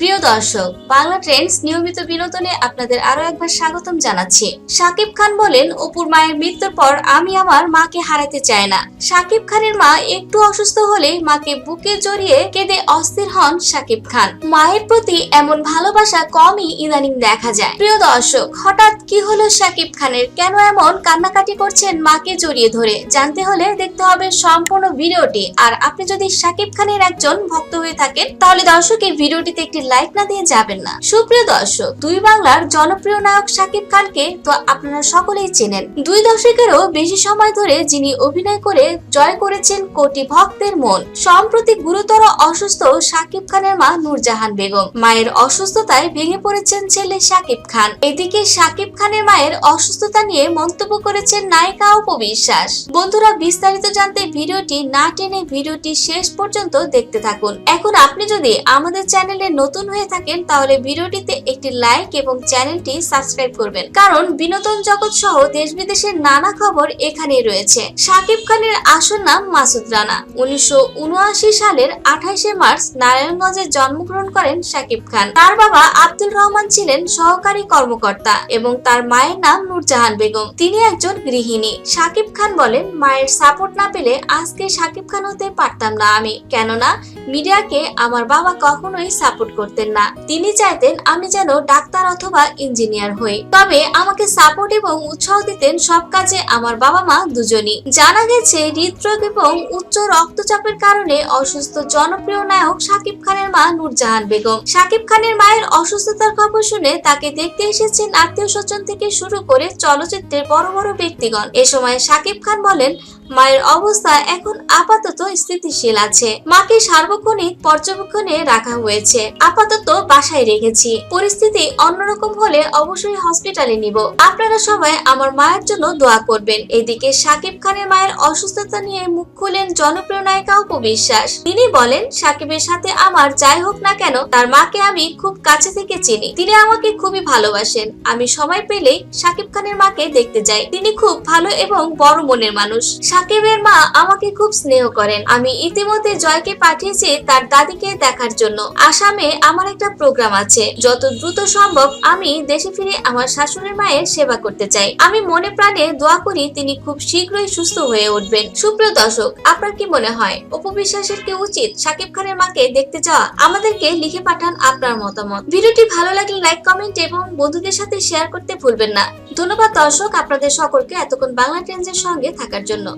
প্রিয় দর্শক, বাংলা ট্রেন্ডস নিয়মিত বিনোদনে আপনাদের আরও একবার স্বাগতম জানাচ্ছি। সাকিব খান বলেন, অপুর মায়ের মৃত্যুর পর আমি আমার মাকে হারাতে চাই না। সাকিব খানের মা একটু অসুস্থ হলে মাকে বুকে জড়িয়ে কেঁদে অস্থির হন সাকিব খান। মায়ের প্রতি এমন ভালোবাসা কমই ইদানিং দেখা যায়। প্রিয় দর্শক, হঠাৎ কি হলো সাকিব খানের? কেন এমন কান্নাকাটি করছেন মাকে জড়িয়ে ধরে? জানতে হলে দেখতে হবে সম্পূর্ণ ভিডিওটি। আর আপনি যদি সাকিব খানের একজন ভক্ত হয়ে থাকেন, তাহলে দর্শক এই ভিডিওটিতে একটি লাইক না দিয়ে যাবেন না। সুপ্রিয় দর্শক, দুই বাংলার জনপ্রিয় নায়ক সাকিব খানকে তো আপনারা সকলেই চেনেন। দুই দশকেরও বেশি সময় ধরে যিনি অভিনয় করে জয় করেছেন কোটি ভক্তের মন। সম্প্রতি গুরুতর অসুস্থ সাকিব খানের মা নূরজাহান বেগম। মায়ের অসুস্থতায় ভেঙে পড়েছেন ছেলে সাকিব খান। এদিকে সাকিব খানের মায়ের অসুস্থতা নিয়ে মন্তব্য করেছেন নায়িকা উপবিশ্বাস বন্ধুরা, বিস্তারিত জানতে ভিডিওটি না টেনে ভিডিওটি শেষ পর্যন্ত দেখতে থাকুন। এখন আপনি যদি আমাদের চ্যানেলে নতুন হয়ে থাকেন, তাহলে ভিডিওটিতে একটি লাইক এবং চ্যানেলটি সাবস্ক্রাইব করবেন। কারণ বিনোদন জগৎ সহ দেশ বিদেশের নানা খবর এখানেই রয়েছে। সাকিব খানের আসল নাম মাসুদ রানা। উনিশশো উনআশি সালের আঠাইশে মার্চ নারায়ণগঞ্জে জন্মগ্রহণ করেন সাকিব খান। তার বাবা আব্দুল রহমান ছিলেন সহকারী কর্মকর্তা এবং তার মায়ের নাম নূরজাহান বেগম। তিনি একজন গৃহিণী। সাকিব খান বলেন, মায়ের সাপোর্ট না পেলে আজকে সাকিব খান হতে পারতাম না আমি। কেননা, মিডিয়াকে আমার বাবা কখনোই সাপোর্ট করতেন না। তিনি চাইতেন আমি যেন ডাক্তার অথবা ইঞ্জিনিয়ার হই। তবে আমাকে সাপোর্ট এবং উৎসাহ দিতেন সব কাজে আমার বাবা মা দুজনই। জানা গেছে, হৃদরোগ এবং উচ্চ রক্তচাপের কারণে অসুস্থ জনপ্রিয় নায়ক সাকিব খানের মা নূরজাহান বেগম। সাকিব খানের মায়ের অসুস্থতার খবর শুনে তাকে দেখতে এসেছেন আত্মীয় স্বজন থেকে শুরু করে চলচ্চিত্রের বড় বড় ব্যক্তিগণ। এ সময় সাকিব খান বলেন, মায়ের অবস্থা এখন আপাতত স্থিতিশীল আছে। মাকে সার্বক্ষণিক পর্যবেক্ষণে রাখা হয়েছে। আপাতত বাসায় রেখেছি। পরিস্থিতি অন্যরকম হলে অবশ্যই হসপিটালে নিব। আপনারা সবাই আমার মায়ের জন্য দোয়া করবেন। এদিকে সাকিব খানের মায়ের অসুস্থতা নিয়ে মুখ খুলেন জনপ্রিয় নায়িকা উপবিশ্বাস তিনি বলেন, সাকিবের সাথে আমার যাই হোক না কেন, তার মাকে আমি খুব কাছে থেকে চিনি। তিনি আমাকে খুবই ভালোবাসেন। আমি সময় পেলেই সাকিব খানের মাকে দেখতে যাই। তিনি খুব ভালো এবং বড় মনের মানুষ। সাকিবের মা আমাকে খুব স্নেহ করেন। আমি ইতিমধ্যে জয়কে পাঠিয়েছি তার দাদিকে দেখার জন্য। আসামে আমার একটা প্রোগ্রাম আছে। যত দ্রুত সম্ভব আমি দেশে ফিরে আমার শাশুড়ির মায়ের সেবা করতে চাই। আমি মনে প্রাণে দোয়া করি তিনি খুব শীঘ্রই সুস্থ হয়ে উঠবেন। সুপ্রিয় দর্শক, আপনার কি মনে হয়? উপবিশ্বাসের কি উচিত সাকিব খানের মাকে দেখতে যাওয়া আমাদেরকে লিখে পাঠান আপনার মতামত। ভিডিওটি ভালো লাগলে লাইক কমেন্ট এবং বন্ধুদের সাথে শেয়ার করতে ভুলবেন না। ধন্যবাদ দর্শক আপনাদের সকলকে এতক্ষণ বাংলা ট্রেন্ডসের সঙ্গে থাকার জন্য।